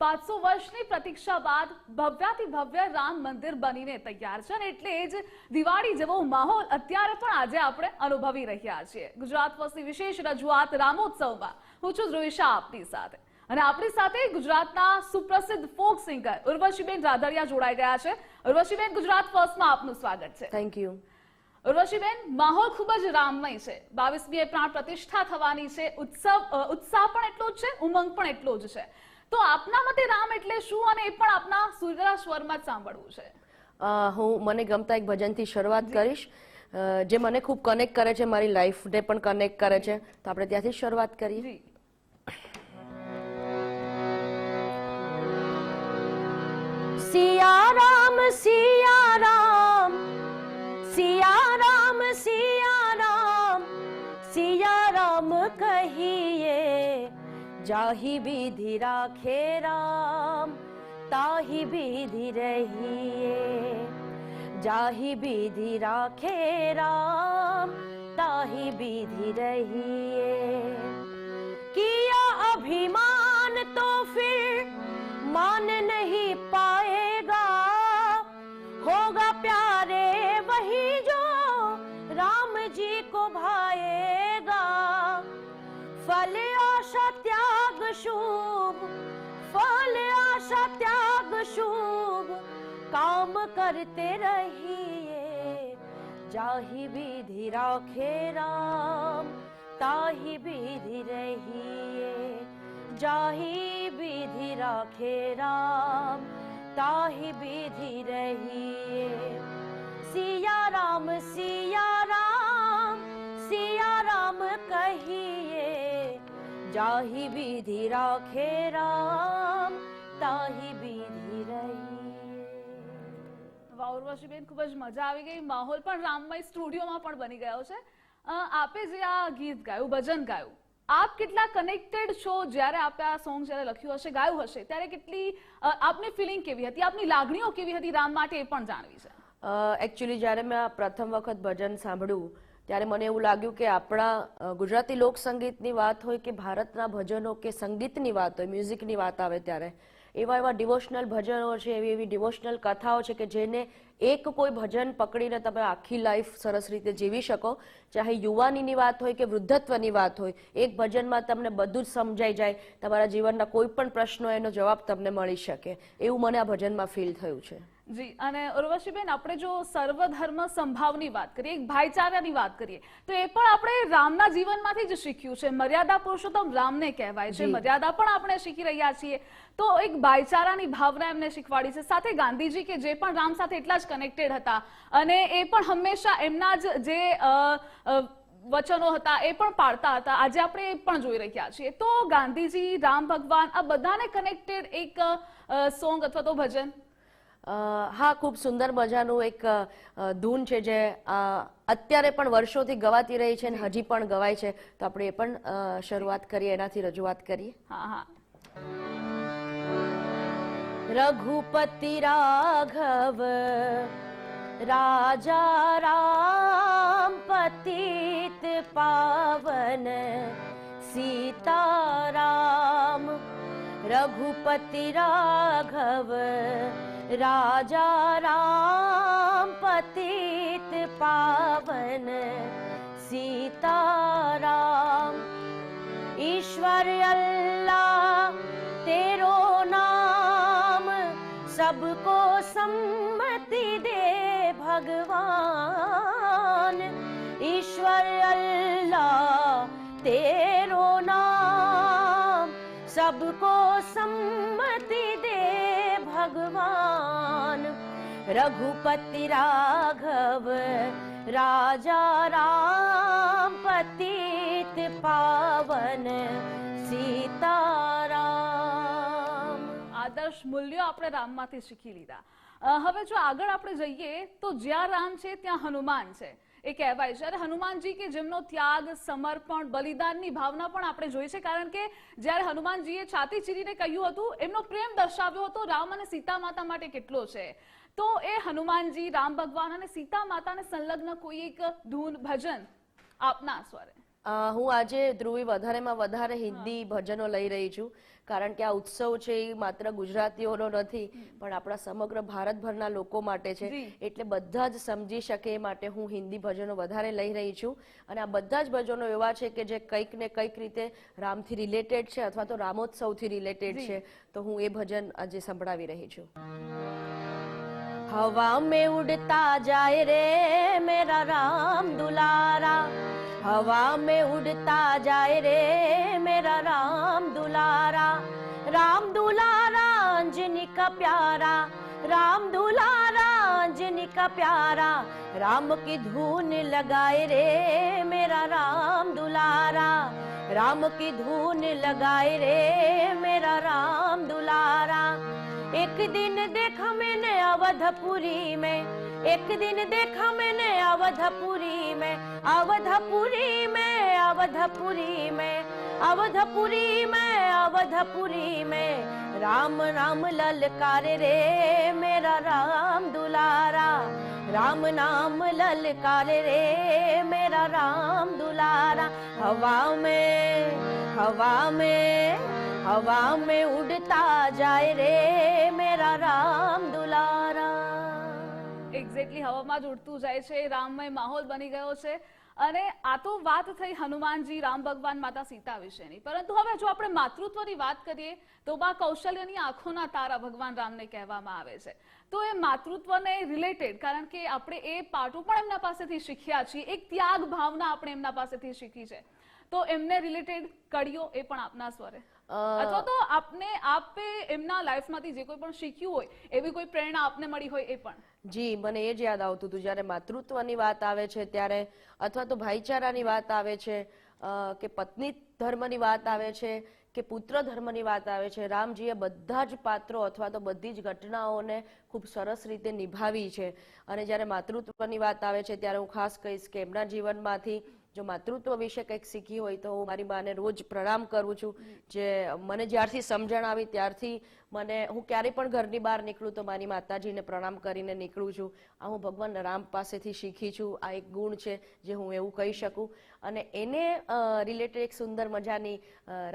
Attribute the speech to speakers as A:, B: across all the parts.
A: પાંચસો વર્ષની પ્રતીક્ષા બાદ ભવ્યાથી ભવ્ય રામ મંદિર બનીને તૈયાર છે અને એટલે જ દિવાળી જેવો માહોલ અત્યારે પણ આજે આપણે અનુભવી રહ્યા છીએ. ગુજરાત વસ્તી વિશેષ રજૂઆત રામોત્સવમાં. હું છું ધ્રુવી શાહ આપની સાથે. અને આપણી સાથે ગુજરાતના સુપ્રસિદ્ધ ફોક સિંગર ઉર્વશીબેન રાધડિયા જોડાઈ ગયા છે. ઉર્વશીબેન ગુજરાત ફર્સ્ટમાં આપનું સ્વાગત છે.
B: થેન્ક યુ
A: ઉર્વશીબેન માહોલ ખૂબ જ રામમય છે. બાવીસમીએ પ્રાણ પ્રતિષ્ઠા થવાની છે. ઉત્સવ ઉત્સાહ પણ એટલો જ છે ઉમંગ પણ એટલો જ છે. તો આપના મતે રામ એટલે શું અને એ પણ આપના સૂર્યના સ્વરમાં જ સાંભળવું છે?
B: હું મને ગમતા એક ભજનથી શરૂઆત કરીશ. જે મને ખૂબ કનેક્ટ કરે છે મારી લાઈફને પણ કનેક્ટ કરે છે. તો આપણે ત્યાંથી શરૂઆત કરીએ. સિયા રામ સિયા રામ. સિયા રામ સિયા રામ. સિયા રામ કહીએ જાહી બીધી રાખે રામ તાહી બીધી રહીએ જાહી બીધી રાખે રામ તાહી બીધી રહીએ કિયા અભિમાન તો ફિર માન નહીં પાય काम करते रहिए जाहि विधि राखे राम ताहि विधि रहिए जाहि विधि राखे राम ताहि विधि रहिए सिया राम सिया राम सिया राम कहिए जाहि विधि राखे राम ताहि विधि रहिए
A: વાહ ઉર્વશીબેન ખૂબ જ મજા આવી ગઈ. માહોલ પણ રામમય સ્ટુડિયોમાં પણ બની ગયો છે. આપે જે આ ગીત ગાયું, ભજન ગાયું, આપ કેટલા કનેક્ટેડ છો? જ્યારે આપે આ સોંગ જ્યારે લખ્યું હશે, ગાયું હશે, ત્યારે કેટલી આપની ફિલિંગ કેવી હતી? આપની લાગણીઓ કેવી હતી રામ માટે એ પણ જાણવી છે.
B: એકચ્યુઅલી જ્યારે મેં આ પ્રથમ વખત ભજન સાંભળ્યું, ત્યારે મને એવું લાગ્યું કે આપણા ગુજરાતી લોકસંગીતની વાત હોય કે ભારતના ભજનો કે સંગીતની વાત હોય મ્યુઝિકની વાત આવે ત્યારે એવા એવા ડિવોશનલ ભજનો છે, એવી એવી ડિવોશનલ કથાઓ છે કે જેને એક કોઈ ભજન પકડીને તમે આખી લાઈફ સરસ રીતે જીવી શકો. ચાહે યુવાનીની વાત હોય કે વૃદ્ધત્વની વાત હોય, એક ભજનમાં તમને બધું જ સમજાઈ જાય. તમારા જીવનના કોઈ પણ પ્રશ્નો એનો જવાબ તમને મળી શકે. એવું મને આ ભજનમાં ફીલ થયું છે.
A: જી અને ઉર્વશીબેન આપણે જો સર્વધર્મ સંભાવની વાત કરીએ એક ભાઈચારાની વાત કરીએ તો એ પણ આપણે રામના જીવનમાંથી જ શીખ્યું છે. મર્યાદા પુરુષોત્તમ રામને કહેવાય છે. મર્યાદા પણ આપણે શીખી રહ્યા છીએ. તો એક ભાઈચારાની ભાવના એમને શીખવાડી છે. સાથે ગાંધીજી કે જે પણ રામ સાથે એટલા જ કનેક્ટેડ હતા અને એ પણ હંમેશા એમના જ જે વચનો હતા એ પણ પાડતા હતા. આજે આપણે એ પણ જોઈ રહ્યા છીએ. તો ગાંધીજી રામ ભગવાન આ બધાને કનેક્ટેડ એક સોંગ અથવા તો ભજન?
B: હા ખૂબ સુંદર મજાનું એક ધૂન છે જે અત્યારે પણ વર્ષોથી ગવાતી રહી છે અને હજી પણ ગવાય છે. તો આપણે એ પણ શરૂઆત કરીએ એનાથી રજૂઆત કરીએ.
A: હા હા.
B: રઘુપતિ રાઘવ રાજા રામ પતિત પાવન સીતારામ રઘુપતિ રાઘવ राजा राम पतित पावन सीताराम ईश्वर अल्लाह तेरो नाम सबको सम्मति दे भगवान। ईश्वर अल्लाह तेरो नाम सबको सम्मति दे ભગવાન રઘુપતિ રાઘવ રાજા રામ પતિત પાવન સીતારામ
A: આદર્શ મૂલ્યો આપણે રામમાંથી શીખી લીધા હવે જો આગળ આપણે જઈએ, તો જ્યાં રામ છે, ત્યાં હનુમાન છે. એ કહેવાય છે. અને હનુમાનજી કે જેમનો ત્યાગ, સમર્પણ, બલિદાનની ભાવના પણ આપણે જોઈ છે. કારણ કે જ્યારે હનુમાનજીએ છાતી ચીરીને કહ્યું હતું, એમનો પ્રેમ દર્શાવ્યો હતો, રામ અને સીતા માતા માટે કેટલો છે. તો એ હનુમાનજી રામ ભગવાન અને સીતા માતાને સંલગ્ન કોઈ એક ધૂન ભજન આપના સ્વરે.
B: હું આજે ધ્રુવી વધારેમાં વધારે હિન્દી ભજનો લઈ રહી છું. કારણ કે આ ઉત્સવ છે એ માત્ર ગુજરાતીઓનો નથી પણ આપણા સમગ્ર ભારતભરના લોકો માટે છે. એટલે બધા જ સમજી શકે એ માટે હું હિન્દી ભજનો વધારે લઈ રહી છું. અને આ બધા જ ભજનો એવા છે કે જે કંઈક ને કંઈક રીતે રામથી રિલેટેડ છે અથવા તો રામોત્સવથી રિલેટેડ છે. તો હું એ ભજન આજે સંભળાવી રહી છું. હવા મેં ઉડતા જાય રે મેરા રામ દુલારા. हवा में उड़ता जाए रे मेरा राम दुलारा। राम दुलारा, अंजनी का प्यारा। राम दुलारा, अंजनी का प्यारा। राम की धून लगाए रे मेरा राम दुलारा। राम की धून लगाए रे मेरा राम दुलारा। एक दिन देखा मैंने अवधपुरी में, एक दिन देखा मैंने अवधपुरी में अवधपुरी में अवधपुरी में अवधपुरी में अवधपुरी में। राम राम ललकारे रे, मेरा राम दुलारा। राम नाम ललकारे रे, मेरा राम दुलारा। हवा में हवा में हवा में उड़ता जाए रे मेरा राम दुलारा
A: એક્ઝેક્ટલી હવામાં જ ઉડતું જાય છે રામમય માહોલ બની ગયો છે અને આ તો વાત થઈ હનુમાનજી રામ ભગવાન માતા સીતા વિશેની પરંતુ હવે જો આપણે માતૃત્વની વાત કરીએ તો બા કૌશલ્યની આંખોના તારા ભગવાન રામને કહેવામાં આવે છે તો એ માતૃત્વને રિલેટેડ કારણ કે આપણે એ પાઠો પણ એમના પાસેથી શીખ્યા છીએ એક ત્યાગ ભાવના આપણે એમના પાસેથી શીખી છે તો એમને રિલેટેડ કડીઓ એ પણ આપના સ્વરે
B: અ,
A: અથવા તો આપને આપે એમના લાઈફમાંથી જે કોઈ પણ શીખ્યું હોય એવી કોઈ પ્રેરણા આપને મળી હોય એ પણ.
B: જી મને એ જ યાદ આવતું હતું જ્યારે માતૃત્વની વાત આવે છે ત્યારે અથવા તો ભાઈચારાની વાત આવે છે કે પત્ની ધર્મની વાત આવે છે કે પુત્ર ધર્મની વાત આવે છે. રામજીએ બધા જ પાત્રો અથવા તો બધી જ ઘટનાઓને ખૂબ સરસ રીતે નિભાવી છે. અને જ્યારે માતૃત્વની વાત આવે છે ત્યારે હું ખાસ કહીશ કે એમના જીવનમાંથી જો માતૃત્વ વિશે કંઈક શીખી હોય તો હું મારી માને રોજ પ્રણામ કરું છું. જે મને જ્યારથી સમજણ આવી ત્યારથી મને હું ક્યારેય પણ ઘરની બહાર નીકળું તો મારી માતાજીને પ્રણામ કરીને નીકળું છું. આ હું ભગવાન રામ પાસેથી શીખી છું. આ એક ગુણ છે જે હું એવું કહી શકું. અને એને રિલેટેડ એક સુંદર મજાની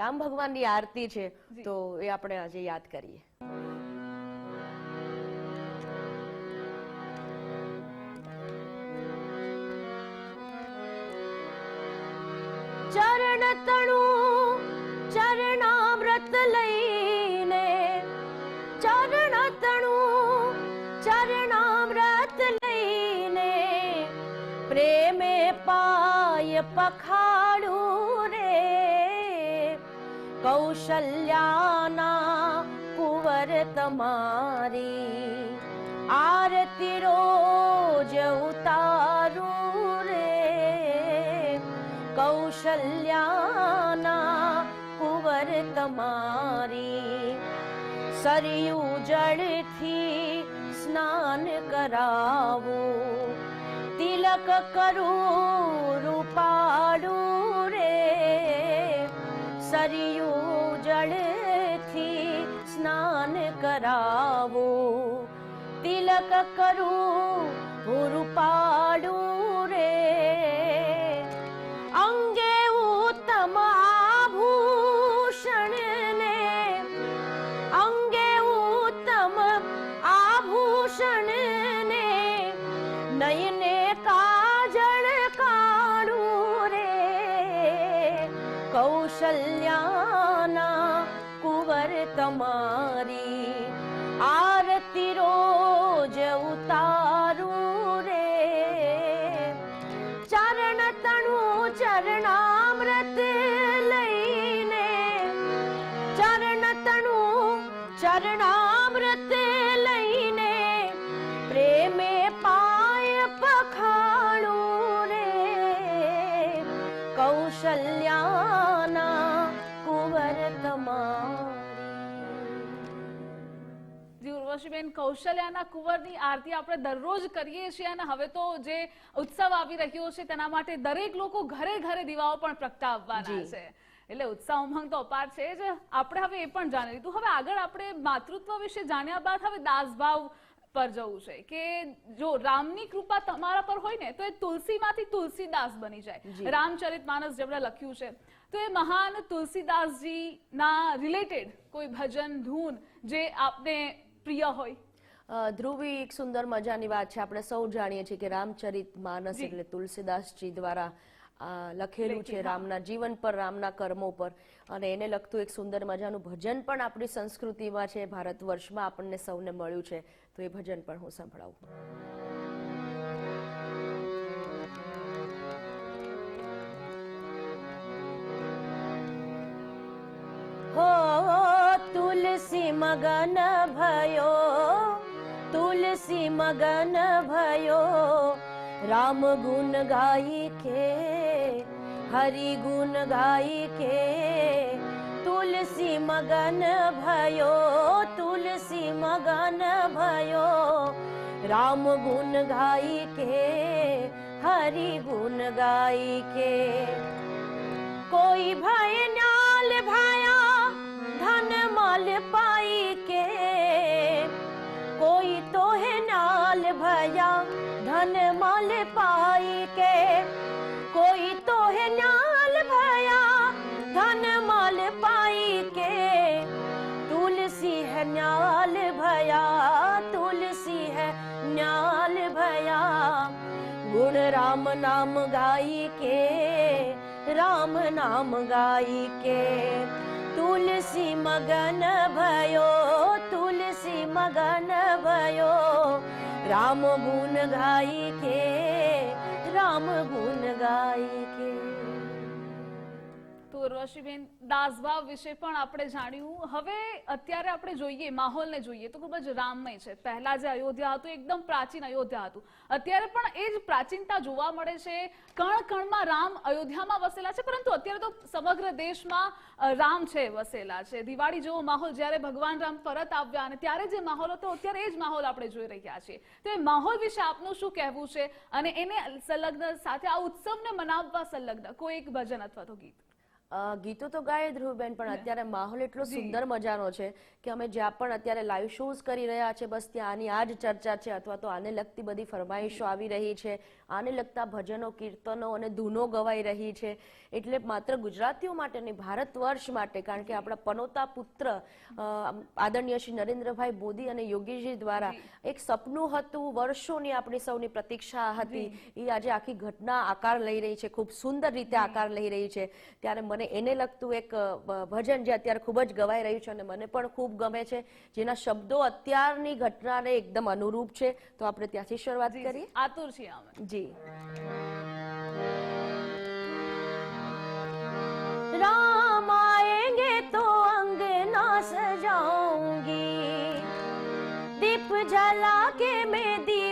B: રામ ભગવાનની આરતી છે તો એ આપણે આજે યાદ કરીએ. ચરણ તણું, ચરણામૃત લઈને ચરણ તણું, ચરણામૃત લઈને પ્રેમે પાય પખાડું રે. કૌશલ્યાના કુંવર તમારી આરતી રોજ ઉતારું તમારી સરયું જળથી સ્નાન કરાવું. તિલક કરું રૂપાડું રે. સરયું જળથી સ્નાન કરાવું. તિલક કરું રૂપાડું ચરણામૃત લઈને પ્રેમે પાય પખાણું રે. કૌશલ્યાના કુંવર તમારી.
A: ઉર્વશીબેન કૌશલ્યાના કુંવરની આરતી આપણે દરરોજ કરીએ છીએ અને હવે તો જે ઉત્સવ આવી રહ્યો છે તેના માટે દરેક લોકો ઘરે ઘરે દીવાઓ પણ પ્રગટાવવાના. છે. એટલે ઉત્સાહ ઉમંગ તો અપાર છે જ. આપણે હવે એ પણ જાણી લીધું. હવે આગળ આપણે માતૃત્વ વિશે જાણ્યા બાદ હવે દાસભાવ પર જવું છે કે જો રામની કૃપા તમારા પર હોય ને તો એ તુલસીમાંથી તુલસીદાસ બની જાય. રામચરિત માનસ જેમણે લખ્યું છે. તો એ મહાન તુલસીદાસજી ના રિલેટેડ કોઈ ભજન ધૂન જે આપને પ્રિય હોય.
B: ધ્રુવી એક સુંદર મજાની વાત છે. આપણે સૌ જાણીએ છીએ કે રામચરિત માનસ એટલે તુલસીદાસજી દ્વારા લખેલું છે. રામના જીવન પર રામના કર્મો પર. અને એને લગતું એક સુંદર મજાનું ભજન પણ આપણી સંસ્કૃતિમાં છે ભારત વર્ષમાં આપણને સૌને મળ્યું છે. તો એ ભજન પણ હું સંભળાવું. હો તુલસી મગન ભયો તુલસી મગન ભયો રામ ગુણ ગાઈ કે હરિ ગુણ ગાઈ કે તુલસી મગન ભયો તુલસી મગન ભયો રામ ગુણ ગાઈ કે હરિ ગુણ ગાઈ કે કોઈ ભય નાલ ભયા ધન મલ પાઈ गुण राम नाम गाई के राम नाम गाई के तुलसी मगन भयो तुलसी मगन भयो राम गुण के राम गुण गाई के
A: તો ઉર્વશીબેન દાસભાવ વિશે પણ આપણે જાણ્યું. હવે અત્યારે આપણે જોઈએ, માહોલને જોઈએ, તો ખૂબ જ રામમય છે. પહેલા જે અયોધ્યા હતું, એકદમ પ્રાચીન અયોધ્યા હતું. અત્યારે પણ એ જ પ્રાચીનતા જોવા મળે છે. કણ કણમાં રામ અયોધ્યામાં વસેલા છે, પરંતુ અત્યારે તો સમગ્ર દેશમાં રામ છે, વસેલા છે. દિવાળી જેવો માહોલ જ્યારે ભગવાન રામ પરત આવ્યા અને ત્યારે જે માહોલ હતો, અત્યારે એ જ માહોલ આપણે જોઈ રહ્યા છીએ. તો એ માહોલ વિશે આપનું શું કહેવું છે? અને એને સંલગ્ન સાથે આ ઉત્સવને મનાવવા સંલગ્ન કોઈ એક ભજન અથવા તો ગીત?
B: ગીતો તો ગાય ધ્રુવબેન પણ અત્યારે માહોલ એટલો સુંદર મજાનો છે કે અમે જ્યાં પણ અત્યારે લાઈવ શોઝ કરી રહ્યા છે બસ ત્યાં આની આ જ ચર્ચા છે અથવા તો આને લગતી બધી ફરમાઈશો આવી રહી છે આને લગતા ભજનો કીર્તનો અને ધૂનો ગવાઈ રહી છે. એટલે માત્ર ગુજરાતીઓ માટે નહીં ભારત વર્ષ માટે કારણ કે આપણા પનોતા પુત્ર આદરણીય શ્રી નરેન્દ્રભાઈ મોદી અને યોગીજી દ્વારા એક સપનું હતું વર્ષોની આપણી સૌની પ્રતીક્ષા હતી. એ આજે આખી ઘટના આકાર લઈ રહી છે ખૂબ સુંદર રીતે આકાર લઈ રહી છે. ત્યારે મને અને એને લગતું એક ભજન જે અત્યારે ખૂબ જ ગવાઈ રહ્યું છે અને મને પણ ખૂબ ગમે છે જેના શબ્દો અત્યારની ઘટનાને એકદમ અનુરૂપ છે તો આપણે ત્યાંથી શરૂઆત કરીએ.
A: આતુર છીએ અમે.
B: જી. રામ આએંગે તો અંગના સજાઉંગી દીપ જલા કે મેં દી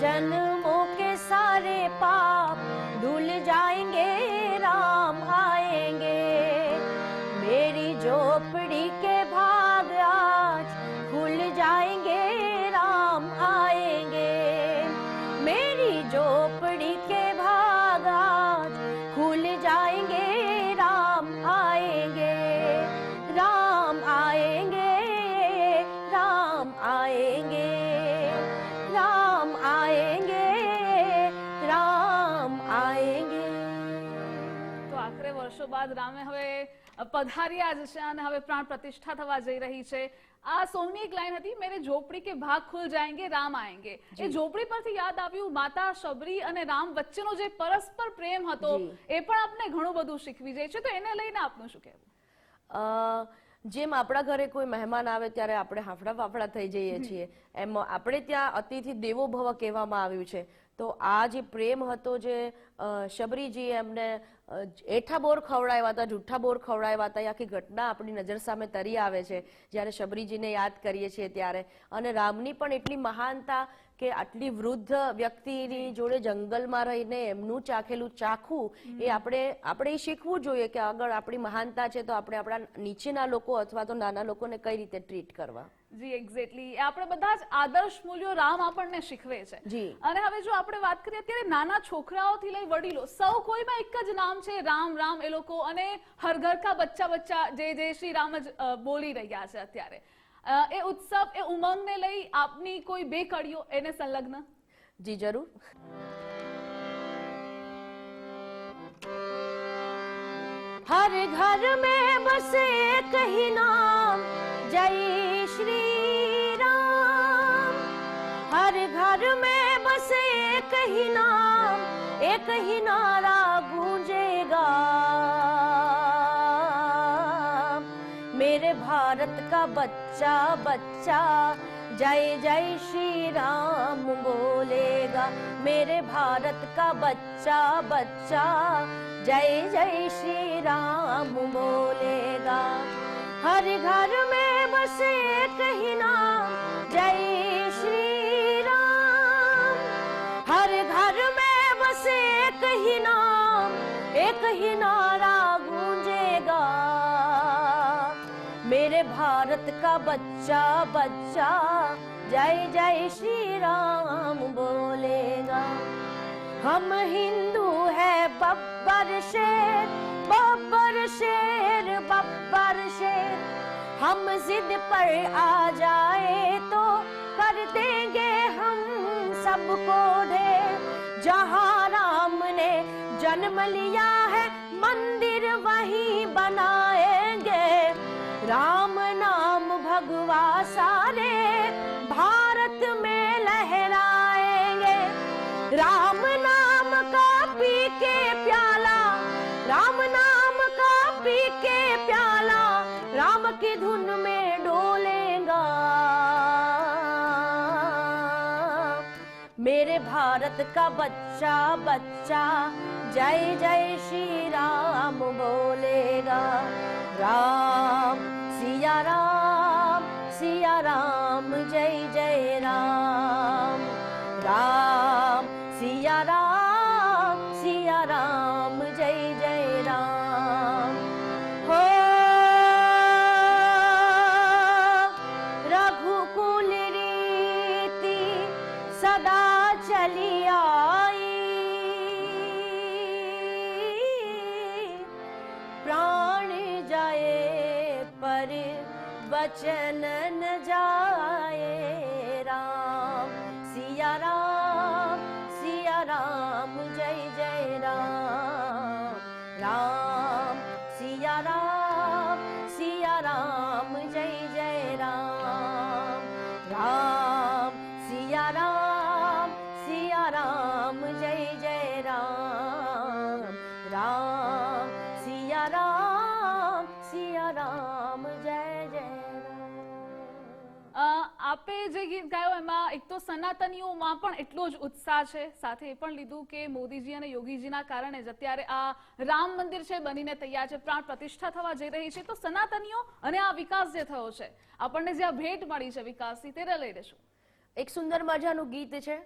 B: जन्मों के सारे पाप
A: પધાર્યા જ છે અને હવે પ્રાણ પ્રતિષ્ઠા થવા જઈ રહી છે. આ સોંગની એક લાઈન હતી મેરે ઝોપડી કે ભાગ ખુલ જાયંગે રામ આયંગે. એ ઝોપડી પરથી યાદ આવ્યું માતા શબરી અને રામ વચ્ચેનો જે પરસ્પર પ્રેમ હતો એ પણ આપને ઘણું બધું શીખવી જાય છે. તો એને લઈને આપનું શું કહેવું?
B: જેમ આપણા ઘરે કોઈ મહેમાન આવે ત્યારે આપણે હાફડા ફાફડા થઈ જઈએ છીએ. એમ આપણે ત્યાં અતિથિ દેવો ભવ કહેવામાં આવ્યું છે. તો આ જે પ્રેમ હતો જે શબરીજી એમને એઠા બોર ખવડાવ્યા હતા, જુઠ્ઠા બોર ખવડાવ્યા હતા, એ આખી ઘટના આપણી નજર સામે તરી આવે છે. જ્યારે શબરીજીને યાદ કરીએ છીએ ત્યારે. અને રામની પણ એટલી મહાનતા કે આટલી વૃદ્ધ વ્યક્તિની જોડે જંગલમાં રહીને એમનું ચાખેલું ચાખવું એ આપણે આપણે એ શીખવું જોઈએ કે આગળ આપણી મહાનતા છે તો આપણે આપણા નીચેના લોકો અથવા તો નાના લોકોને કઈ રીતે ટ્રીટ કરવા.
A: જી એક્ઝેક્ટલી આપણે બધા જ આદર્શ મૂલ્યો રામ આપણને શીખવે છે.
B: જી.
A: અને હવે જો આપણે વાત કરીએ અત્યારે નાના છોકરાઓથી લઈ વડીલો સૌ કોઈમાં એક જ નામ છે રામ રામ એ લોકો. અને હર ઘર કા બચ્ચા બચ્ચા જે જય શ્રી રામ જ બોલી રહ્યા છે અત્યારે. એ ઉત્સવ એ ઉમંગને લઈ આપની કોઈ બે કડીઓ એને સંલગ્ન
B: જી જરૂર हर घर में बस एक ही नाम जय श्री राम हर घर में बस एक ही नाम एक ही नारा मेरे भारत का बच्चा बच्चा। जय जय श्री राम बोलेगा। मेरे भारत का बच्चा बच्चा। जय जय श्री राम बोलेगा। हर घर में बस एक ही नाम। जय श्री राम हर घर में बस एक ही नाम। एक ही नारा भारत का बच्चा बच्चा। जय जय श्री राम बोलेगा। हम हिंदू है, बब्बर शेर बब्बर शेर बब्बर शेर। हम जिद पर आ जाए तो कर देंगे हम सबको ढेर। जहाँ राम ने जन्म लिया है, मंदिर वहीं बनाएँगे राम नाम भगवा सारे, भारत में लहराएँगे। राम नाम का पी के प्याला, राम नाम का पी के प्याला, राम की धुन में डोलेगा। मेरे भारत का बच्चा बच्चा, जय जय श्री राम बोलेगा। राम सिया राम सिया राम जय जय राम राम सिया
A: ગીત ગાયો એમાં એક તો સનાતનીઓમાં પણ એટલો જ ઉત્સાહ છે. સાથે એ પણ લીધું કે મોદીજી અને યોગીજીના કારણે જ અત્યારે આ રામ મંદિર છે બનીને તૈયાર છે, પ્રાણ પ્રતિષ્ઠા થવા જઈ રહી છે. તો સનાતનીઓ અને આ વિકાસ જે થયો છે, આપણને જે આ ભેટ મળી છે વિકાસથી તેને લઈ લેશું
B: એક સુંદર મજાનું ગીત છે.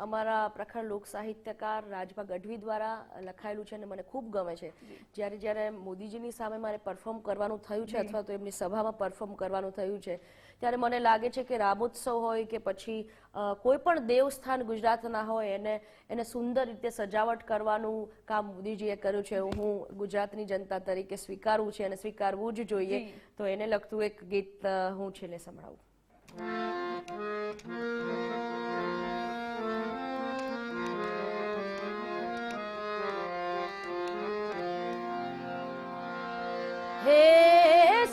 B: અમારા પ્રખર લોક સાહિત્યકાર રાજભા ગઢવી દ્વારા લખાયેલું છે અને મને ખૂબ ગમે છે. જ્યારે જ્યારે મોદીજીની સામે મારે પરફોર્મ કરવાનું થયું છે અથવા તો એમની સભામાં પરફોર્મ કરવાનું થયું છે ત્યારે મને લાગે છે કે રામોત્સવ હોય કે પછી કોઈ પણ દેવસ્થાન ગુજરાતના હોય એને એને સુંદર રીતે સજાવટ કરવાનું કામ મોદીજીએ કર્યું છે. હું ગુજરાતની જનતા તરીકે સ્વીકારવું છે અને સ્વીકારવું જ જોઈએ તો એને લગતું એક ગીત હું છેલ્લે સંભળાવું. હે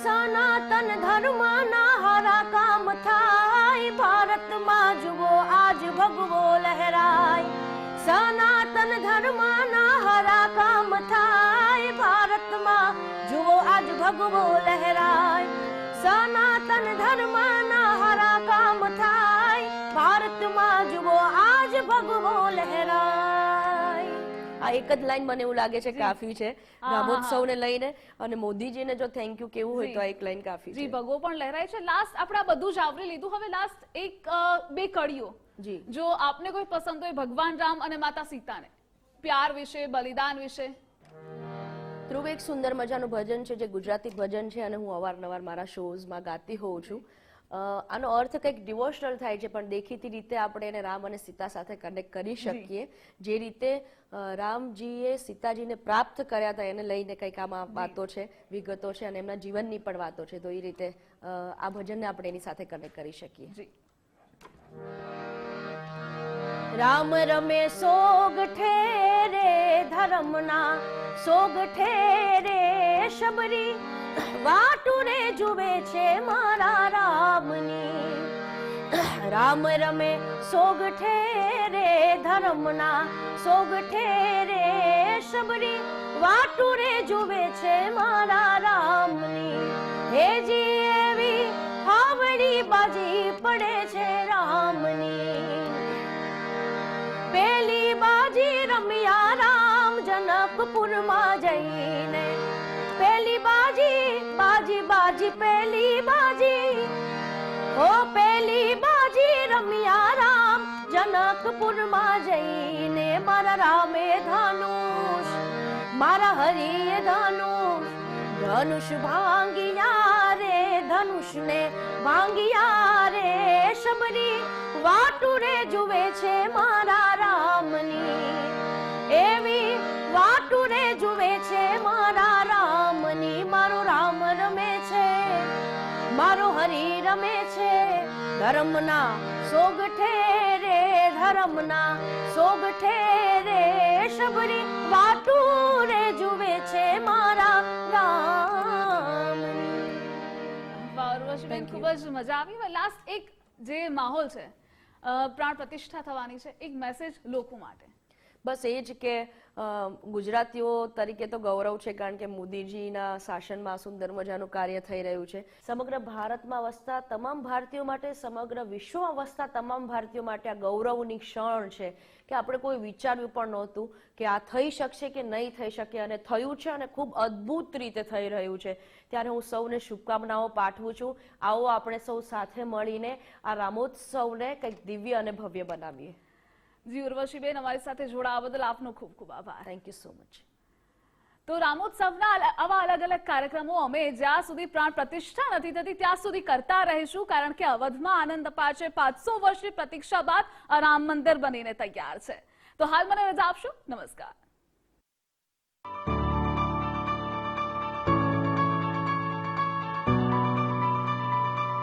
B: સનાતન ધર્મના હરા કામ થાય, ભારતમાં જુઓ આજ ભગવો લહેરાય. સનાતન ધર્મના હરા કામ થાય, ભારતમાં જુઓ આજ ભગવો લહેરાય. સનાતન ધર્મના હરા કામ થાય, ભારતમાં જુઓ આજ ભગવો લહેરાય. આ એક જ લાઈન મને એવું લાગે છે કાફી છે. રામોત્સવને લઈને અને મોદીજીને જો થેન્ક યુ કેવું હોય તો આ એક લાઈન કાફી
A: જી ભગો પણ લહેરાય છે. લાસ્ટ આપણે આ બધું જ આવરી લીધું. હવે લાસ્ટ એક બે કડીઓ
B: જી.
A: જો આપને કોઈ પસંદ હોય ભગવાન રામ અને માતા સીતાને. પ્યાર વિશે બલિદાન વિશે.
B: ધ્રુવ એક સુંદર મજાનું ભજન છે જે ગુજરાતી ભજન છે અને હું અવારનવાર મારા શોઝમાં ગાતી હોઉં છું. આનો અર્થ કંઈક ડિવોશનલ થાય છે પણ દેખીતી રીતે આપણે એને રામ અને સીતા સાથે કનેક્ટ કરી શકીએ. જે રીતે રામજીએ સીતાજીને પ્રાપ્ત કર્યા હતા એને લઈને કંઈક આમાં વાતો છે વિગતો છે અને એમના જીવનની પણ વાતો છે. તો એ રીતે આ ભજનને આપણે એની સાથે કનેક્ટ કરી શકીએ. રામ રમે સોગ ઠેરે ધર્મના સોગ ઠેરે શબરી વાટુરે જુવે છે મારા રામની. રામ રમે, સોગ ઠેરે ધર્મના, સોગ ઠેરે શબરી. વાટુરે જુવે છે મારા રામની. હેજી એવી હાવડી બાજી પડે છે રામની. પેલી બાજી રમ્યા રામ જનકપુરમાં જઈને જનકપુરમાં જઈને મારા રામે ધનુષ, મારા હરિએ ધનુષ ધનુષ ભાંગિયા રે, ધનુષને ભાંગિયા રે, શબરી વાટુરે જુએ છે મારા રામની. એવી વાટુરે જુએ છે મારા રામની, મારો રામ રમે છે, મારો હરી રમે છે, ધર્મના સોગ ઠેરે ધર્મના સોગઠે રે શબરી વાટુરે જુવે છે મારા રામની
A: ઉર્વશીબેન. ખૂબ જ મજા આવી. લાસ્ટ એક જે માહોલ છે પ્રાણ પ્રતિષ્ઠા થવાની છે એક મેસેજ લોકો માટે.
B: બસ એ જ કે ગુજરાતીઓ તરીકે તો ગૌરવ છે, કારણ કે મોદીજીના શાસનમાં સુંદર મજાનું કાર્ય થઈ રહ્યું છે. સમગ્ર ભારતમાં વસતા તમામ ભારતીયો માટે, સમગ્ર વિશ્વમાં વસતા તમામ ભારતીયો માટે આ ગૌરવની ક્ષણ છે કે આપણે કોઈ વિચાર્યું પણ નહોતું કે આ થઈ શકશે કે નહીં થઈ શકે અને થયું છે અને ખૂબ અદ્ભુત રીતે થઈ રહ્યું છે. ત્યારે હું સૌને શુભકામનાઓ પાઠવું છું. આવો આપણે સૌ સાથે મળીને આ રામોત્સવને કંઈક દિવ્ય અને ભવ્ય બનાવીએ.
A: જી ઉર્વશીબેન અમારી સાથે જોડાવા બદલ આપનો ખૂબ ખૂબ આભાર.
B: થેન્ક યુ સો મચ
A: તો રામોત્સવના આવા અલગ અલગ કાર્યક્રમો અમે જ્યાં સુધી પ્રાણ પ્રતિષ્ઠા નથી થતી ત્યાં સુધી કરતા રહીશું કારણ કે અવધમાં આનંદ અપાર પાંચસો વર્ષની પ્રતીક્ષા બાદ આ રામ મંદિર બનીને તૈયાર છે. તો હાલ મને રજા આપશો? નમસ્કાર.